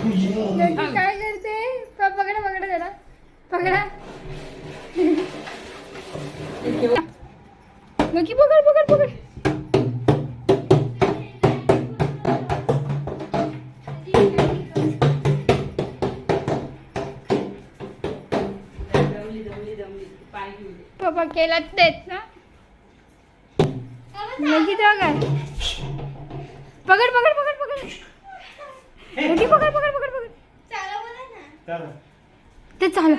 काय करते? पकडा पकडा जरा. पकडा. लकी पकड पकड पकड. दमली दमली पप्पा केला तेच ना. लकी तेव्हा काय? पकड पकड पकड पकड. पकड पकड पकड पकड. ते चाल.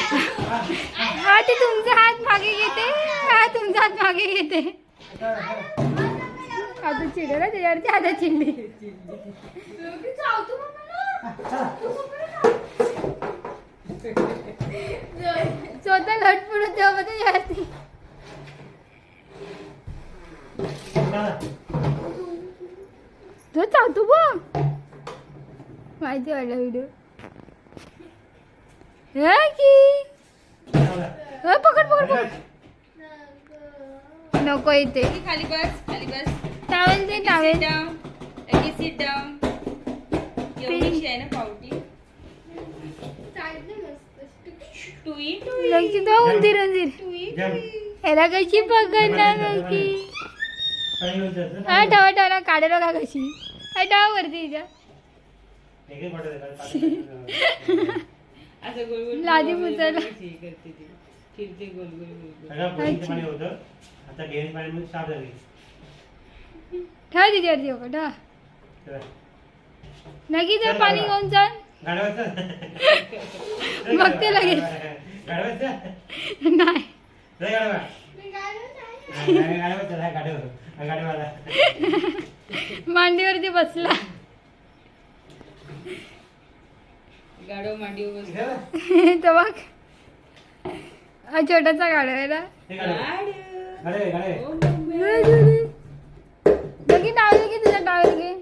हा. ते तुमचा हात मागे घेते. हा तुमचा हात मागे घेते. आता चिडला. त्याच्यावरती आता चिडली स्वतः लटपट होते बाबा त्याच्यावरती तो चावतो बघ. माहिती वाटला व्हिडिओ हे की? हे पकड पकड पकड. नको इथे. खाली बस खाली बस. टावेल दे sit towel down Lucky sit down एवढीशी आहे ना पावटी टुई टुई लकी तो उंदीर उंदीर ह्याला कशी पकडणार लकी? हा ठेवा ठेवा काढायला का कशी. हा ठेवा वरती असं गोल गोल लादी गोल गोल पुसायला. गोल गोल करते ती फिरते गोल गोल गोल गोल पाणी होतं आता घेणे पाण्यामध्ये साफ झाली ठेवा तिच्यावरती बघा ठेवा चला. नक्की ते पाणी घेऊन चाल गाडवाचं बघते लगेच. नाही गाडवा हा, गाडव हा, गाडवाला मांडीवरती बसला गाडव मांडीवर बस इथं बघ. तो बघ हा छोटासा गाडा आहे ना हे गाडव. गाडव. गाडव, गाडव. ओ मम्मी. नक्की टावेल घे तुझा टावेल घे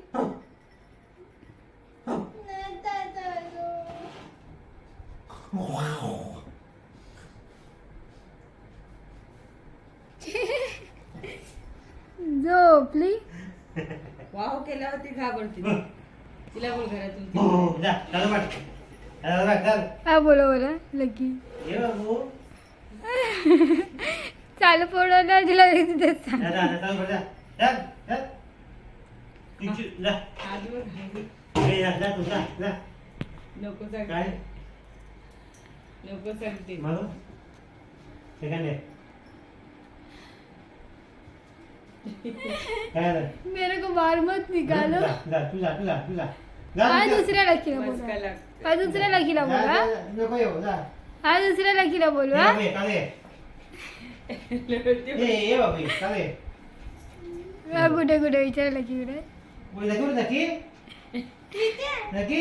झोपली वाव केल्यावरती घाबरते. ती. तिला बोल घरातून. ती. हो, चाल. हा बोला बोला बाबू. चालू पडवलं तिला तिथेच जा, जा, जा, चालू पाठ, जा. चल, चल. तिची- जा. हात वर घाल. ए, जा, जा, तू, जा, जा. नको सांग काय नको सांगते मग सेकंड आहे काय झालं? मेरे को बार मत निकालो जा, जा, तू जा, तू जा, तू जा. जा, हा तू जा. दुसऱ्या लकीला का लागतं. हा दुसऱ्या लकीला जा, बोलवा जा, जा, नको येऊ, जा. हा दुसऱ्या लकीला बोलवा ये, काले. ये, ये बाबू, ये, काले. हा कुठे कुठे विचार लकी कुठे बोल, नक्की बोल, नक्की? नक्की? नक्की?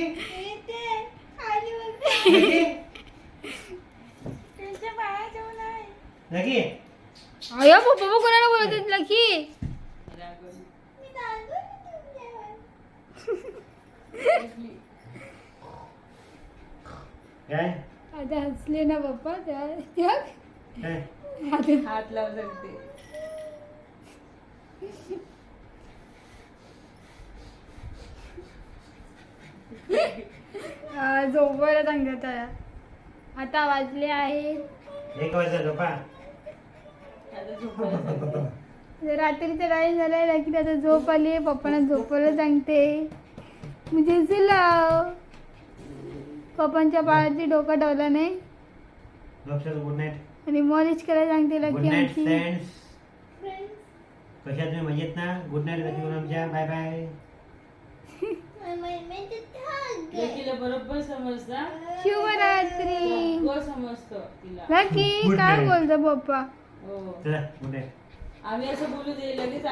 नक्की? अयो पप्पा कोणाला बोलत आहेत लकी काय? आता हसले ना पप्पा त्या त्या- काय आता हात लाव हा, झोपायला सांगत आहे. आता वाजले आहेत एक वाजता झोपा. रात्रीचा टाईम झालाय लकी आता झोप आली आहे पप्पांना झोपायला सांगते. म्हणजे लाव पप्पांच्या बाळाची डोकं ठेवला नाही. लक्षात गुड नाईट. आणि मॉलिश करायला सांगते गुड लकी नाईट आमची फ्रेंड्स. कशा तुम्ही मजेत ना? गुड नाईट लकी आमच्या. Bye bye. लेकीला बरोबर समजता शिवरात्री सगळं समजतं तिला. लकी Good काय night. बोलतो पप्पा? हो. चला गुड नाईट. आम्ही असं बोलू दे लगेच